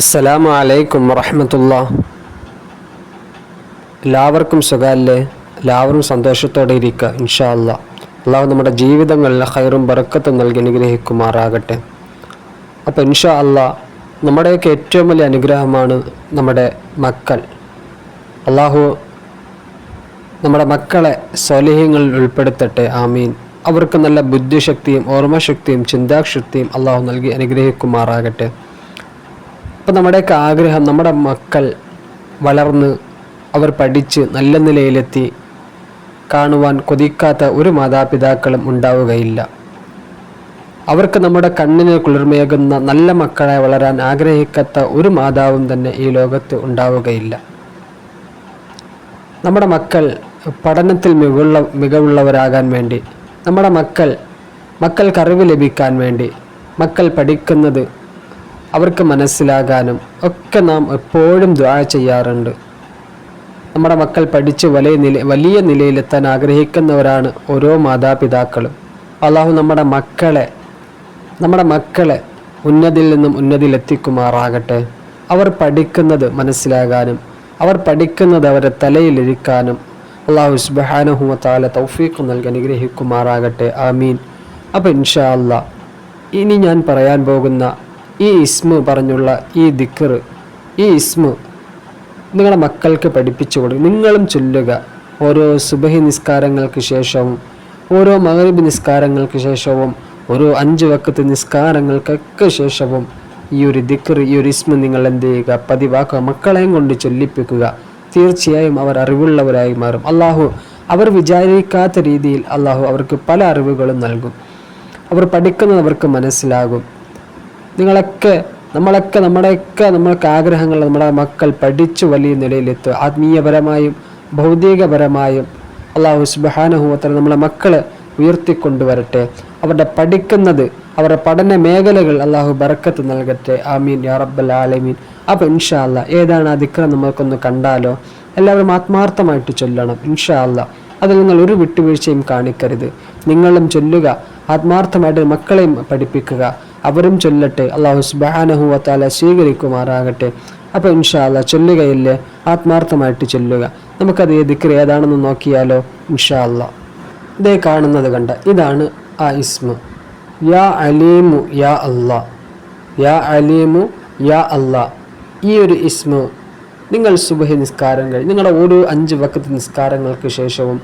അസ്സലാമു അലൈക്കും വറഹമത്തുള്ള. എല്ലാവർക്കും സുഖമല്ലേ എല്ലാവരും സന്തോഷത്തോടെ ഇരിക്കുക ഇൻഷാ അല്ല അള്ളാഹു നമ്മുടെ ജീവിതങ്ങളിൽ ഹൈറും ബറക്കത്തും നൽകി അനുഗ്രഹിക്കുമാറാകട്ടെ. അപ്പോൾ ഇൻഷാ അല്ല നമ്മുടെയൊക്കെ ഏറ്റവും വലിയ അനുഗ്രഹമാണ് നമ്മുടെ മക്കൾ. അള്ളാഹു നമ്മുടെ മക്കളെ സ്വലേഹ്യങ്ങളിൽ ഉൾപ്പെടുത്തട്ടെ ആമീൻ. അവർക്ക് നല്ല ബുദ്ധിശക്തിയും ഓർമ്മശക്തിയും ചിന്താശക്തിയും അള്ളാഹു നൽകി അനുഗ്രഹിക്കുമാറാകട്ടെ. അപ്പം നമ്മുടെയൊക്കെ ആഗ്രഹം നമ്മുടെ മക്കൾ വളർന്ന് അവർ പഠിച്ച് നല്ല നിലയിലെത്തി കാണുവാൻ കൊതിക്കാത്ത ഒരു മാതാപിതാക്കളും ഉണ്ടാവുകയില്ല. അവർക്ക് നമ്മുടെ കണ്ണിന് കുളിർമയേകുന്ന നല്ല മക്കളെ വളരാൻ ആഗ്രഹിക്കാത്ത ഒരു മാതാവും തന്നെ ഈ ലോകത്ത് ഉണ്ടാവുകയില്ല. നമ്മുടെ മക്കൾ പഠനത്തിൽ മികവുള്ള മികവുള്ളവരാകാൻ വേണ്ടി നമ്മുടെ മക്കൾ മക്കൾക്ക് അറിവ് ലഭിക്കാൻ വേണ്ടി മക്കൾ പഠിക്കുന്നത് അവർക്ക് മനസ്സിലാകാനും ഒക്കെ നാം എപ്പോഴും ദ്വാ ചെയ്യാറുണ്ട്. നമ്മുടെ മക്കൾ പഠിച്ച് വലിയ നില വലിയ നിലയിലെത്താൻ ആഗ്രഹിക്കുന്നവരാണ് ഓരോ മാതാപിതാക്കളും. അള്ളാഹു നമ്മുടെ മക്കളെ നമ്മുടെ മക്കളെ ഉന്നതിൽ നിന്നും ഉന്നതിയിലെത്തിക്കുമാറാകട്ടെ. അവർ പഠിക്കുന്നത് മനസ്സിലാകാനും അവർ പഠിക്കുന്നത് അവരെ തലയിലിരിക്കാനും അള്ളാഹു സുബാനുഹുമത്താല തൗഫീഖ് നൽകി അനുഗ്രഹിക്കുമാറാകട്ടെ. ആമീൻ. അപ്പോൾ ഇൻഷാ അല്ലാ ഇനി ഞാൻ പറയാൻ പോകുന്ന ഈ ഇസ്മു പറഞ്ഞുള്ള ഈ ദിക്കർ ഈ ഇസ്മു നിങ്ങളുടെ മക്കൾക്ക് പഠിപ്പിച്ചു കൊടുക്കും നിങ്ങളും ചൊല്ലുക. ഓരോ സുബഹി നിസ്കാരങ്ങൾക്ക് ശേഷവും ഓരോ മകരബി നിസ്കാരങ്ങൾക്ക് ശേഷവും ഓരോ അഞ്ച് വക്കത്ത് നിസ്കാരങ്ങൾക്കൊക്കെ ശേഷവും ഈ ഒരു ദിക്കർ ഈ ഒരു ഇസ്മ നിങ്ങൾ എന്ത് ചെയ്യുക? പതിവാക്കുക. മക്കളെയും കൊണ്ട് ചൊല്ലിപ്പിക്കുക. തീർച്ചയായും അവർ അറിവുള്ളവരായി മാറും. അള്ളാഹു അവർ വിചാരിക്കാത്ത രീതിയിൽ അള്ളാഹു അവർക്ക് പല അറിവുകളും നൽകും. അവർ പഠിക്കുന്നത് അവർക്ക് മനസ്സിലാകും. നിങ്ങളൊക്കെ നമ്മളൊക്കെ നമ്മുടെയൊക്കെ നമ്മൾക്ക് ആഗ്രഹങ്ങൾ നമ്മുടെ മക്കൾ പഠിച്ചു വലിയ നിലയിലെത്തുക. ആത്മീയപരമായും ഭൗതികപരമായും അള്ളാഹു സുബാനുഭവത്തിൽ നമ്മളെ മക്കളെ ഉയർത്തിക്കൊണ്ടുവരട്ടെ. അവരുടെ പഠിക്കുന്നത് അവരുടെ പഠന മേഖലകൾ അള്ളാഹു ബറക്കത്ത് നൽകട്ടെ. ആമീൻ യാ റബ്ബൽ ആലമീൻ. അപ്പോൾ ഇൻഷാ അല്ല ഏതാണ് ആ ദിക്ര നമ്മൾക്കൊന്ന് കണ്ടാലോ? എല്ലാവരും ആത്മാർത്ഥമായിട്ട് ചൊല്ലണം ഇൻഷാ അല്ല അതിൽ നിങ്ങൾ ഒരു വിട്ടുവീഴ്ചയും കാണിക്കരുത്. നിങ്ങളും ചൊല്ലുക ആത്മാർത്ഥമായിട്ട് മക്കളെയും പഠിപ്പിക്കുക. അവരും ചൊല്ലട്ടെ. അള്ളാഹു സുബാനഹുവത്താല സ്വീകരിക്കുമാറാകട്ടെ. അപ്പോൾ ഇൻഷാല്ല ചൊല്ലുകയില്ലേ? ആത്മാർത്ഥമായിട്ട് ചൊല്ലുക. നമുക്കത് ദിക്കർ ഏതാണെന്ന് നോക്കിയാലോ? ഇൻഷാല്ല ഇതേ കാണുന്നത് കണ്ട ഇതാണ് ആ ഇസ്മ. യാ അലീമു യാ അല്ലാ. യാ അലീമു യാ അല്ലാ. ഈ ഒരു ഇസ്മു നിങ്ങൾ സുബഹി നിസ്കാരം കഴിഞ്ഞ് നിങ്ങളുടെ ഓരോ അഞ്ച് വക്കത്ത് നിസ്കാരങ്ങൾക്ക് ശേഷവും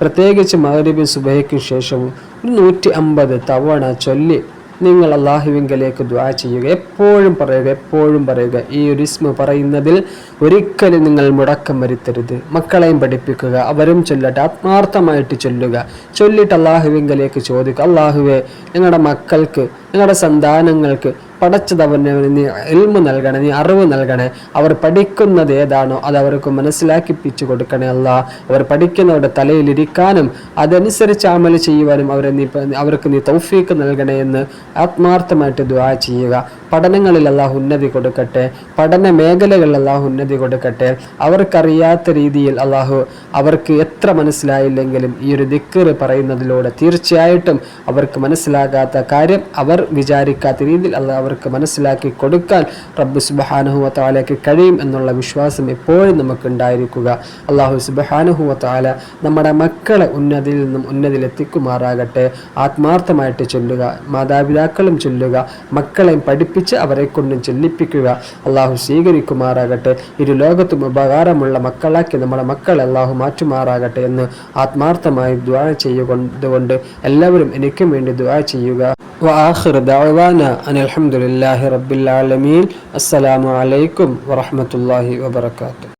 പ്രത്യേകിച്ച് മകരീബിൻ സുബഹയ്ക്ക് ശേഷവും ഒരു നൂറ്റി അമ്പത് തവണ ചൊല്ലി നിങ്ങൾ അള്ളാഹുവിങ്കലേക്ക് ദ്വാ ചെയ്യുക. എപ്പോഴും പറയുക എപ്പോഴും പറയുക. ഈ ഒരു ഇസ്മ പറയുന്നതിൽ ഒരിക്കലും നിങ്ങൾ മുടക്കം വരുത്തരുത്. മക്കളെയും പഠിപ്പിക്കുക അവരും ചൊല്ലട്ടെ ആത്മാർത്ഥമായിട്ട് ചൊല്ലുക. ചൊല്ലിട്ട് അള്ളാഹുവിങ്കലേക്ക് ചോദിക്കുക. അള്ളാഹുവെ ഞങ്ങളുടെ മക്കൾക്ക് ഞങ്ങളുടെ സന്താനങ്ങൾക്ക് പടച്ചതവന് നീ എൽമു നൽകണേ നീ അറിവ് നൽകണേ. അവർ പഠിക്കുന്നത് ഏതാണോ അത് അവർക്ക് മനസ്സിലാക്കിപ്പിച്ചു കൊടുക്കണേ അല്ല. അവർ പഠിക്കുന്നവരുടെ തലയിലിരിക്കാനും അതനുസരിച്ച് അമൽ ചെയ്യുവാനും അവരെ നീ അവർക്ക് നീ തൗഫീക്ക് നൽകണേ എന്ന് ആത്മാർത്ഥമായിട്ട് ദുആ ചെയ്യുക. പഠനങ്ങളിൽ അള്ളാഹു ഉന്നതി കൊടുക്കട്ടെ പഠന മേഖലകളിൽ അള്ളാഹു ഉന്നതി കൊടുക്കട്ടെ. അവർക്കറിയാത്ത രീതിയിൽ അള്ളാഹു അവർക്ക് എത്ര മനസ്സിലായില്ലെങ്കിലും ഈ ഒരു ദിക്കർ പറയുന്നതിലൂടെ തീർച്ചയായിട്ടും അവർക്ക് മനസ്സിലാകാത്ത കാര്യം അവർ വിചാരിക്കാത്ത രീതിയിൽ അള്ളാഹ് അവർക്ക് മനസ്സിലാക്കി കൊടുക്കാൻ റബ്ബ് സുബഹാനുഹുവ താലയ്ക്ക് കഴിയും എന്നുള്ള വിശ്വാസം എപ്പോഴും നമുക്ക് ഉണ്ടായിരിക്കുക അള്ളാഹു സുബഹാനുഹുവ താല നമ്മുടെ മക്കളെ ഉന്നതിയിൽ നിന്നും ഉന്നതിയിലെത്തിക്കുമാറാകട്ടെ. ആത്മാർത്ഥമായിട്ട് ചൊല്ലുക മാതാപിതാക്കളും ചൊല്ലുക മക്കളെയും പഠിപ്പിച്ച് അവരെ കൊണ്ടും ചൊല്ലിപ്പിക്കുക അള്ളാഹു സ്വീകരിക്കുമാറാകട്ടെ ഇരു ലോകത്തും ഉപകാരമുള്ള മക്കളാക്കി നമ്മുടെ മക്കളെ അള്ളാഹു മാറ്റുമാറാകട്ടെ എന്ന് ആത്മാർത്ഥമായി ദ്വാ ചെയ്യുകൊണ്ട് എല്ലാവരും എനിക്കും വേണ്ടി ദ്വാ ചെയ്യുക وآخر دعوانا أن الحمد لله رب العالمين السلام عليكم ورحمة الله وبركاته